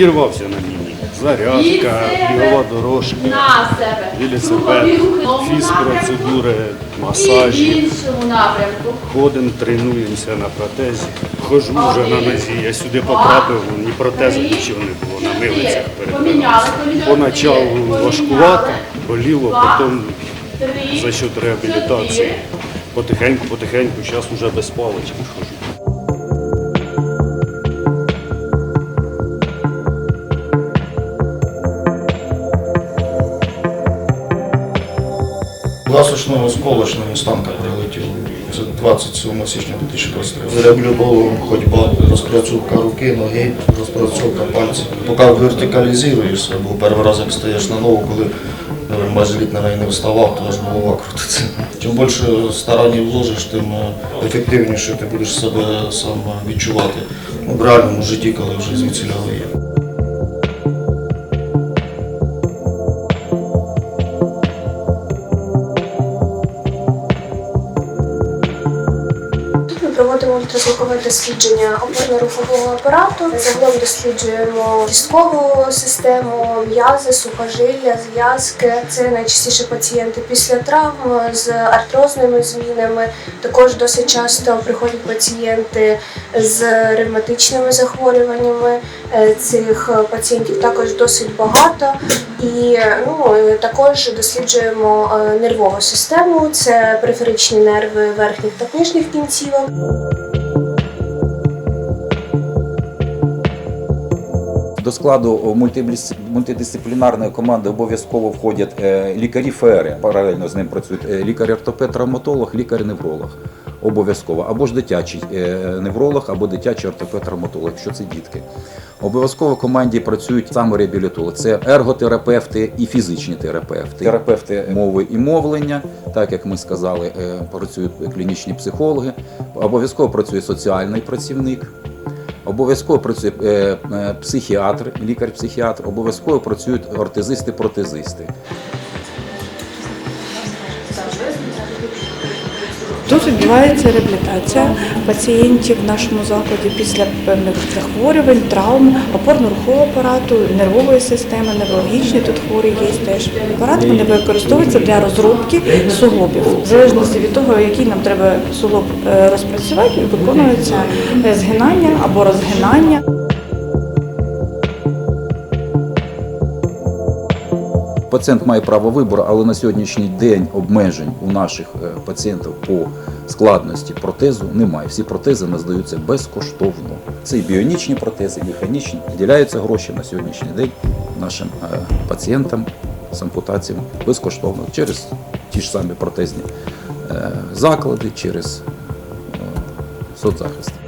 Підірвався на міні. Зарядка, бігова дорожка, велосипед, фізпроцедури, масажі. Ходимо, тренуємося на протезі. Хожу вже на нозі. Я сюди потрапив, ні протезу, нічого не було, на милицях коліно. Поначалу важкувато, боліло, потім за счет реабілітації. Потихеньку, потихеньку, зараз вже без палички хожу. Ласочного осколочного станка прилетів. Це 27 січня 2023. Реабілітологом ходьба, розпрацьовка руки, ноги, розпрацьовка пальців. Поки вертикалізуєшся, бо перший раз як стаєш на ногу, коли е, майже літ на неї не вставав, то аж голова крутиться. Чим більше старань вложиш, тим е, ефективніше ти будеш себе сам відчувати ну, в реальному житті, коли вже звідси є. Ультразвукове дослідження опорно-рухового апарату. Загалом досліджуємо кісткову систему, м'язи, сухожилля, зв'язки. Це найчастіше пацієнти після травм з артрозними змінами. Також досить часто приходять пацієнти з ревматичними захворюваннями. Е, Цих пацієнтів також досить багато. І ну, е, також досліджуємо е, нервову систему, це периферичні нерви верхніх та нижніх кінцівок. До складу мультидисциплінарної команди обов'язково входять е, лікарі ФР. Паралельно з ним працюють е, лікар-ортопед-травматолог, лікар-невролог. Обов'язково. Або ж дитячий е, невролог, або дитячий ортопед-травматолог, якщо це дітки. Обов'язково в команді працюють самореабілітологи. Це ерготерапевти і фізичні терапевти. Терапевти мови і мовлення, так як ми сказали, працюють клінічні психологи. Обов'язково працює соціальний працівник. Обов'язково працює е, е, психіатр, лікар-психіатр, обов'язково працюють ортезисти-протезисти. Тут відбувається реабілітація пацієнтів в нашому закладі після певних захворювань, травм, опорно-рухового апарату, нервової системи, неврологічні тут хворі є теж. Апарат вони використовуються для розробки суглобів. В залежності від того, який нам треба суглоб е, розпрацювати, виконується е, згинання або розгинання. Пацієнт має право вибору, але на сьогоднішній день обмежень у наших е, пацієнтів по складності протезу немає. Всі протези надаються безкоштовно. Це і біонічні протези, і механічні. Виділяються гроші на сьогоднішній день нашим е, пацієнтам з ампутаціями безкоштовно через ті ж самі протезні е, заклади, через соцзахист.